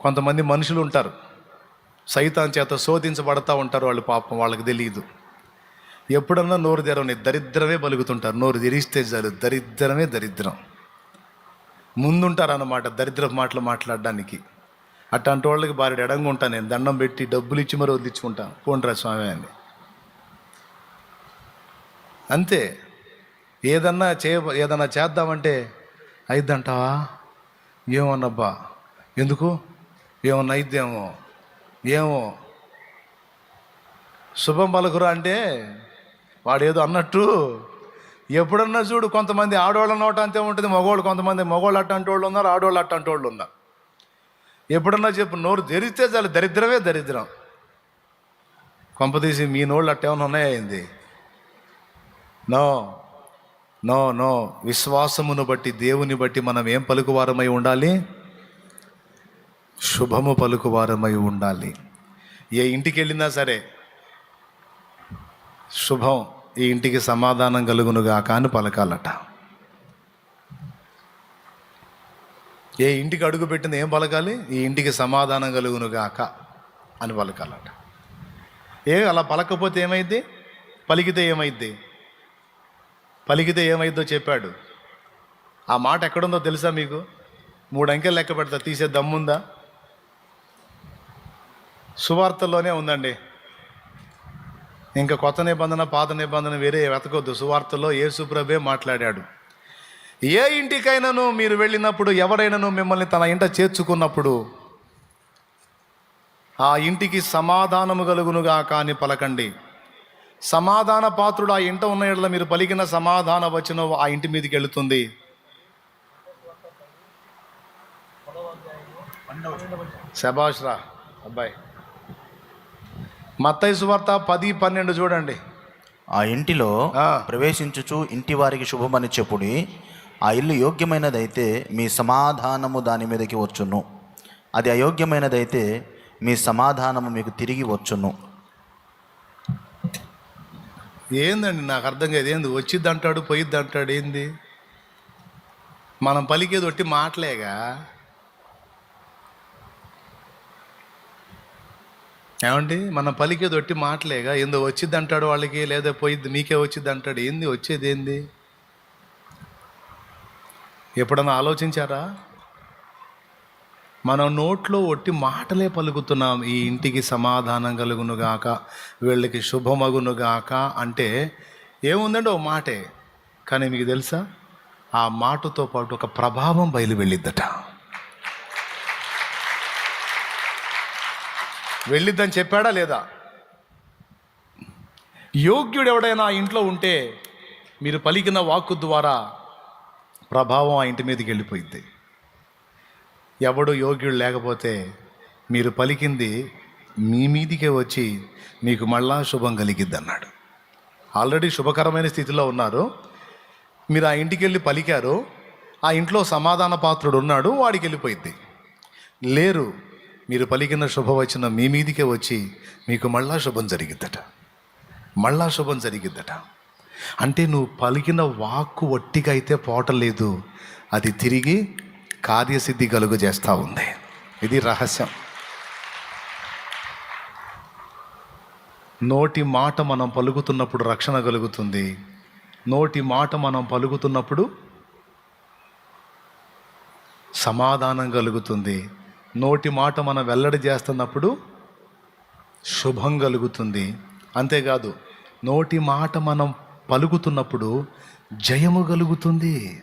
కొంతమంది మనుషులు ఉంటారు. సైతాన్ చేత శోధించబడతా ఉంటారు వాళ్ళు పాపం వాళ్ళకి తెలియదు ఎప్పుడన్నా నోరు తెరవని దరిద్రమే బలుగుతుంటారు. నోరు తెరిస్తే చాలు దరిద్రమే దరిద్రం. ముందుంటారు అన్నమాట దరిద్ర మాటలు మాట్లాడడానికి. అట్లాంటి వాళ్ళకి భారీ ఎడంగా ఉంటాను నేను దండం పెట్టి డబ్బులు ఇచ్చి మరి వదిలించుకుంటాను పోండ్రా స్వామి అని. అంతే. ఏదన్నా చే ఏదన్నా చేద్దామంటే అయిద్దంటావా? ఏమన్నబ్బా ఎందుకు? ఏమన్నా అయిద్దేమో ఏమో శుభం పలుకురా అంటే వాడేదో అన్నట్టు ఎప్పుడన్నా చూడు కొంతమంది ఆడవాళ్ళ నోట అంతే ఉంటుంది మగవాళ్ళు కొంతమంది మగవాళ్ళు అట్టంటి వాళ్ళు ఉన్నారు ఆడవాళ్ళు అట్టంటి వాళ్ళు ఉన్నారు. ఎప్పుడన్నా చెప్పు నోరు తెరిస్తే చాలు దరిద్రమే దరిద్రం. కొంపతీసి మీ నోళ్ళు అట్టేమన్నా ఉన్నాయింది నో నో నో. విశ్వాసమును బట్టి దేవుని బట్టి మనం ఏం పలుకువారమై ఉండాలి? శుభము పలుకువారమై ఉండాలి. ఏ ఇంటికి వెళ్ళినా సరే శుభం ఈ ఇంటికి సమాధానం కలుగునుగా కాని పలకాలట. ఏ ఇంటికి అడుగు పెట్టింది ఏం పలకాలి? ఈ ఇంటికి సమాధానం కలుగునుగాక అని పలకాలట. ఏ అలా పలకపోతే ఏమైద్ది? పలికితే ఏమైద్ది? పలికితే ఏమైద్దో చెప్పాడు. ఆ మాట ఎక్కడుందో తెలుసా మీకు? మూడు అంకెలు లెక్క పెడతా తీసే దమ్ముందా? సువార్తల్లోనే ఉందండి. ఇంకా కొత్త నిబంధన పాత నిబంధన వేరే వెతకొద్దు. సువార్తలో యేసుప్రభే మాట్లాడాడు. ఏ ఇంటికైనాను మీరు వెళ్ళినప్పుడు ఎవరైనాను మిమ్మల్ని తన ఇంట చేర్చుకున్నప్పుడు ఆ ఇంటికి సమాధానము కలుగునుగా కాని పలకండి. సమాధాన పాత్రుడు ఆ ఇంట ఉన్న ఇళ్ళ మీరు పలికిన సమాధాన వచనం ఆ ఇంటి మీదకి వెళుతుంది. శభాష్రా అబ్బాయి. మత్తయి సువార్త పది పన్నెండు చూడండి. ఆ ఇంటిలో. ప్రవేశించుచు ఇంటి వారికి శుభమని చెప్పుడి ఆ ఇల్లు యోగ్యమైనదైతే మీ సమాధానము దాని మీదకి వచ్చును. అది అయోగ్యమైనదైతే మీ సమాధానము మీకు తిరిగి వచ్చును. ఏందండి నాకు అర్థం కాదు ఏంది? వచ్చిద్ది అంటాడు పోయిద్ది అంటాడు ఏంది? మనం పలికేది ఒట్టి మాటలేగా? ఏమండి? మనం పలికేది ఒట్టి మాటలేగా? ఏందో వచ్చింది అంటాడు వాళ్ళకి లేదా పోయిద్ది మీకే వచ్చిద్ది అంటాడు ఏంది వచ్చేది ఏంది? ఎప్పుడన్నా ఆలోచించారా? మనం నోట్లో ఒట్టి మాటలే పలుకుతున్నాం. ఈ ఇంటికి సమాధానం కలుగునుగాక వీళ్ళకి శుభమగునుగాక అంటే ఏముందండి ఓ మాటే? కానీ మీకు తెలుసా? ఆ మాటతో పాటు ఒక ప్రభావం బయలు వెళ్ళిద్దట వెళ్ళిద్దని చెప్పాడా లేదా? యోగ్యుడు ఎవడైనా ఇంట్లో ఉంటే మీరు పలికిన వాక్కు ద్వారా ప్రభావం ఆ ఇంటి మీదకి వెళ్ళిపోయింది ఎవడు యోగ్యుడు లేకపోతే మీరు పలికింది మీ మీదికే వచ్చి మీకు మళ్ళా శుభం కలిగిద్ది అన్నాడు ఆల్రెడీ శుభకరమైన స్థితిలో ఉన్నారు. మీరు ఆ ఇంటికి వెళ్ళి పలికారు. ఆ ఇంట్లో సమాధాన పాత్రుడు ఉన్నాడు. వాడికి వెళ్ళిపోయింది లేరు. మీరు పలికిన శుభవచనం మీ మీదికే వచ్చి మీకు మళ్ళా శుభం జరిగిద్దట. మళ్ళా శుభం జరిగిద్దట. అంటే నువ్వు పలికిన వాక్కు ఒట్టిగా అయితే పోటలేదు అది తిరిగి కార్యసిద్ధి కలుగు చేస్తూ ఉంది. ఇది రహస్యం. నోటి మాట మనం పలుకుతున్నప్పుడు రక్షణ కలుగుతుంది. నోటి మాట మనం పలుకుతున్నప్పుడు సమాధానం కలుగుతుంది. నోటి మాట మనం వెల్లడి చేస్తున్నప్పుడు శుభం కలుగుతుంది. అంతేకాదు నోటి మాట మనం పలుకుతున్నప్పుడు జయము కలుగుతుంది.